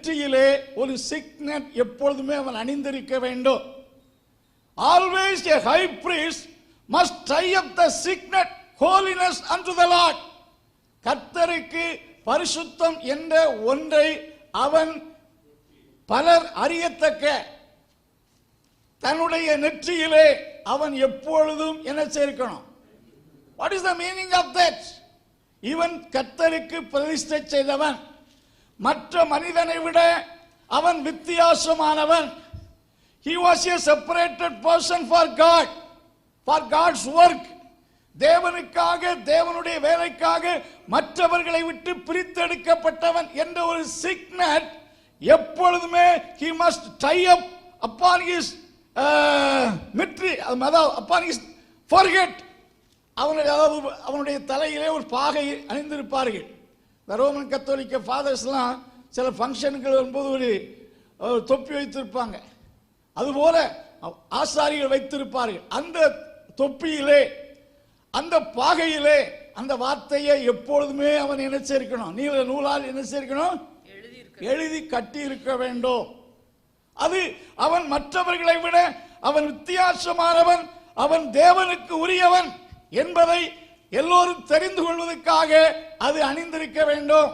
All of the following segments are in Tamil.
நெற்றியிலே ஒரு சிக்னட் எப்பொழுதுமே அவன் அணிந்திருக்க வேண்டும். Always a high priest must tie up the signet holiness and the lord கர்த்தருக்கு பரிசுத்தம் என்ற ஒன்றை அவன் பலர் அறியத்தக்க. தன்னுடைய நெற்றியிலே அவன் எப்பொழுதும் என்ன சேர்க்கணும்? What is the meaning of that இவன் கர்த்தருக்கு பிரதிஷ்டை செய்தவன். மற்ற மனிதனை விட அவன் வித்தியாசமானவன். He was a separated person for God for God's work தேவனுக்காக தேவனுடைய வேலைக்காக மற்றவர்களை விட்டு பிரித்தெடுக்கப்பட்டவன் என்ற ஒரு சிக்னட் எப்பொழுதுமே he must tie up upon is mitre அதாவது அப்பான் இஸ் forehead. அவனுடைய அதாவது அவனுடைய தலையிலே ஒரு பாகை அணிந்திருப்பார்கள். இந்த ரோமன் கத்தோலிக்க ஃபாதர்ஸ்லாம் சில ஃபங்க்ஷனுக்கு வரும்போது ஒரு தொப்பி வைத்திருப்பாங்க. அதுபோல ஆசாரிகள் வைத்திருப்பார்கள். அந்த தொப்பியிலே அந்த பாகையிலே அந்த வார்த்தையை எப்பொழுதுமே அவன் என்ன சேர்க்கணும் நீல நூலால் என்ன சேர்க்கணும் எழுதி கட்டி இருக்க வேண்டும். அது அவன் மற்றவர்களை விட அவன் வித்தியாசமானவன் அவன் தேவனுக்கு உரியவன் என்பதை எல்லோரும் தெரிந்து கொள்வதற்காக அது அணிந்திருக்க வேண்டும்.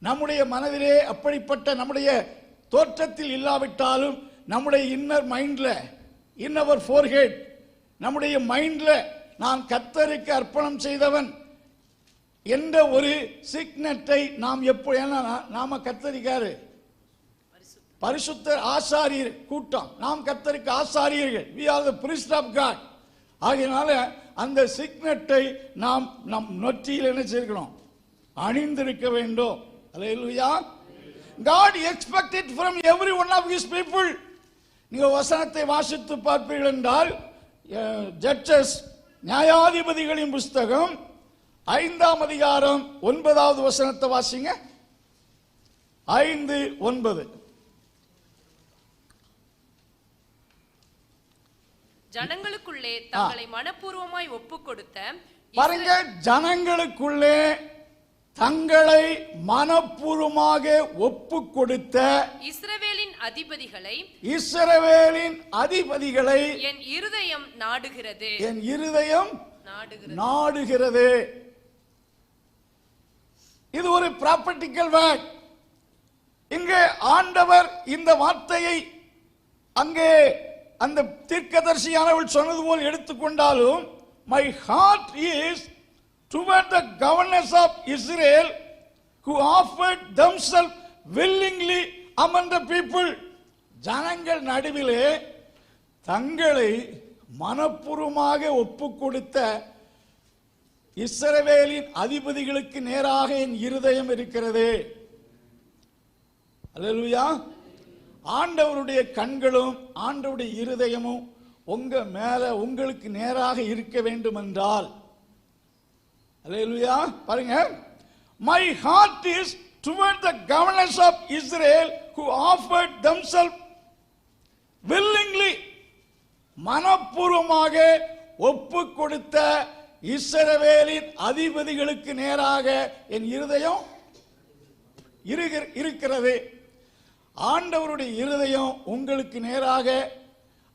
நம்முடைய மனதிலே அப்படிப்பட்ட நம்முடைய தோற்றத்தில் இல்லாவிட்டாலும் நம்முடைய இன்னர் மைண்டில் இன்னவர் ஃபோர்ஹெட் நம்முடைய மைண்டில் நான் கத்தருக்கு அர்ப்பணம் செய்தவன் என்ற ஒரு சிக்னட்டை நாம் எப்போ ஏன்னா நாம கத்தரிக்காரு. பரிசுத்த ஆசாரியர் கூட்டம். நாம் கத்தருக்கு ஆசாரியர்கள். We are the priest of God ஆகையினால அந்த சிக்னட்டை நாம் நம் நொற்றியில் என்ன செய்யணும் அணிந்திருக்க வேண்டும். Hallelujah God expected from every one of his people நீங்கள் வசனத்தை வாசித்து பார்ப்பீர்கள் என்றால் ஜட்ஜஸ் நியாயாதிபதிகளின் புஸ்தகம் ஐந்தாம் அதிகாரம் ஒன்பதாவது வசனத்தை வாசிங்க. ஐந்து ஒன்பது. ஜனங்களுக்குள்ளே தங்களை மனப்பூர்வமாய் ஒப்புக் கொடுத்த பாருங்க ஜனங்களுக்குள்ளே தங்களை மனப்பூர்வமாக ஒப்பு கொடுத்த இஸ்ரவேலின் அதிபதிகளை இஸ்ரவேலின் அதிபதிகளை என் இருதயம் நாடுகிறது. என் இருதயம் நாடுகிறது. நாடுகிறது. இது ஒரு ப்ராப்பர்ட்டிக்கல் வேர்ட் இங்கே ஆண்டவர் இந்த வார்த்தையை அங்கே அந்த தீர்க்கதர்சியானவள் சொன்னது போல் எடுத்துக்கொண்டாலும் my heart is toward the governors of Israel who offered themselves willingly among the people ஜனங்கள் நடுவிலே தங்களை மனப்பூர்வமாக ஒப்பு கொடுத்த இஸ்ரவேலின் அதிபதிகளுக்கு நேராக என் இருதயம் இருக்கிறது. அல்லேலூயா ஆண்டவருடைய கண்களும் ஆண்டவருடைய இருதயமும் உங்க மேல உங்களுக்கு நேராக இருக்க வேண்டும் என்றால் அல்லேலூயா பாருங்க. My heart is toward the governors of Israel who offered themselves willingly மனப்பூர்வமாக ஒப்பு கொடுத்த இஸ்ரவேலின் அதிபதிகளுக்கு நேராக என் இருதயம் இருக்கிறது. ஆண்டவருடைய இருதயம் உங்களுக்கு நேராக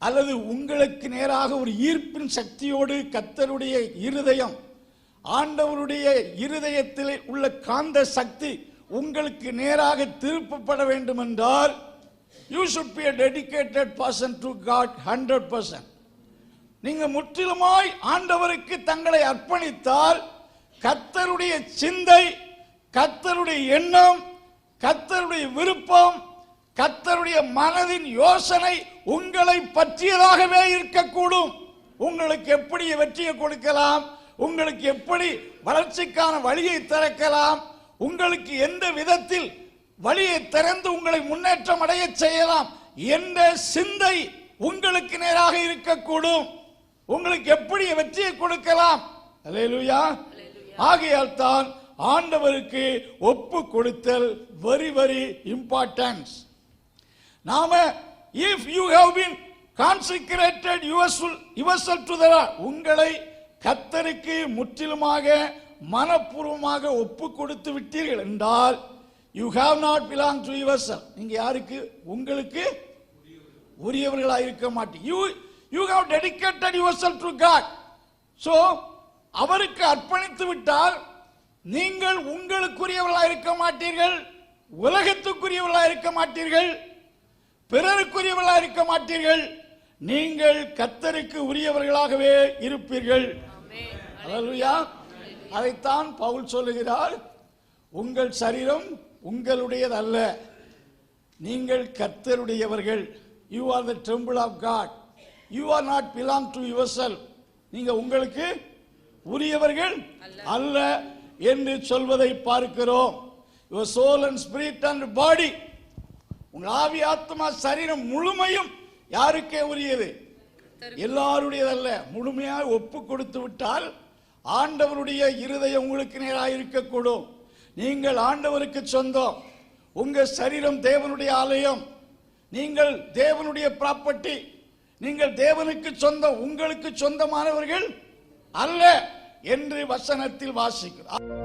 அல்லது உங்களுக்கு நேராக ஒரு ஈர்ப்பின் சக்தியோடு கத்தருடைய இருதயம் ஆண்டவருடைய இருதயத்தில் உள்ள காந்த சக்தி உங்களுக்கு நேராக திருப்பப்பட வேண்டும் என்றால் you should be a dedicated person to God 100% நீங்க முற்றிலுமாய் ஆண்டவருக்கு தங்களை அர்ப்பணித்தால் கத்தருடைய சிந்தை கத்தருடைய எண்ணம் கத்தருடைய விருப்பம் கத்தருடைய மனதின் யோசனை உங்களை பற்றியதாகவே இருக்கக்கூடும். உங்களுக்கு எப்படி வெற்றியை கொடுக்கலாம்? உங்களுக்கு எப்படி வளர்ச்சிக்கான வழியை திறக்கலாம்? உங்களுக்கு எந்த விதத்தில் வழியை திறந்து உங்களை முன்னேற்றம் அடைய செய்யலாம்? என்ற சிந்தை உங்களுக்கு நேராக இருக்கக்கூடும். உங்களுக்கு எப்படி வெற்றியை கொடுக்கலாம்? ஆகையால் தான் ஆண்டவருக்கு ஒப்பு கொடுத்தல் வெரி வெரி இம்பார்ட்டன்ஸ் நாம if you have been consecrated yourself yourself to the உங்களை கத்தருக்கு முற்றிலுமாக மனப்பூர்வமாக ஒப்பு கொடுத்து விட்டீர்கள் என்றால் you have not belong to yourself நீங்க யாருக்கு? உங்களுக்கு உரியவர்களாக இருக்க மாட்டீங்க you you have dedicated yourself to God so அவருக்கு அர்ப்பணித்து விட்டால் நீங்கள் உங்களுக்குரியவர்களாக இருக்க மாட்டீர்கள் உலகத்துக்குரியவர்களாக இருக்க மாட்டீர்கள் பிறருக்குரியவர்களாக இருக்க மாட்டீர்கள். நீங்கள் கத்தருக்கு உரியவர்களாகவே இருப்பீர்கள். அதைத்தான் பவுல் சொல்லுகிறார். உங்கள் சரீரம் உங்களுடையது அல்ல நீங்கள் கர்த்தருடையவர்கள். You are the temple of God you are not belong to yourself நீங்க உங்களுக்கு உரியவர்கள் அல்ல என்று சொல்வதை பார்க்கிறோம். Your soul and spirit and body உங்கள் ஆவி ஆத்மா சரீரம் முழுமையும் யாருக்கே உரியது? எல்லாருடையதல்ல. முழுமையாக ஒப்பு கொடுத்து விட்டால் ஆண்டவருடைய இருதயம் உங்களுக்கு நேராக இருக்கக்கூடும். நீங்கள் ஆண்டவருக்கு சொந்தம். உங்க சரீரம் தேவனுடைய ஆலயம். நீங்கள் தேவனுடைய ப்ராப்பர்ட்டி நீங்கள் தேவனுக்கு சொந்தம். உங்களுக்கு சொந்தமானவர்கள் அல்ல என்று வசனத்தில் வாசிக்கிறோம்.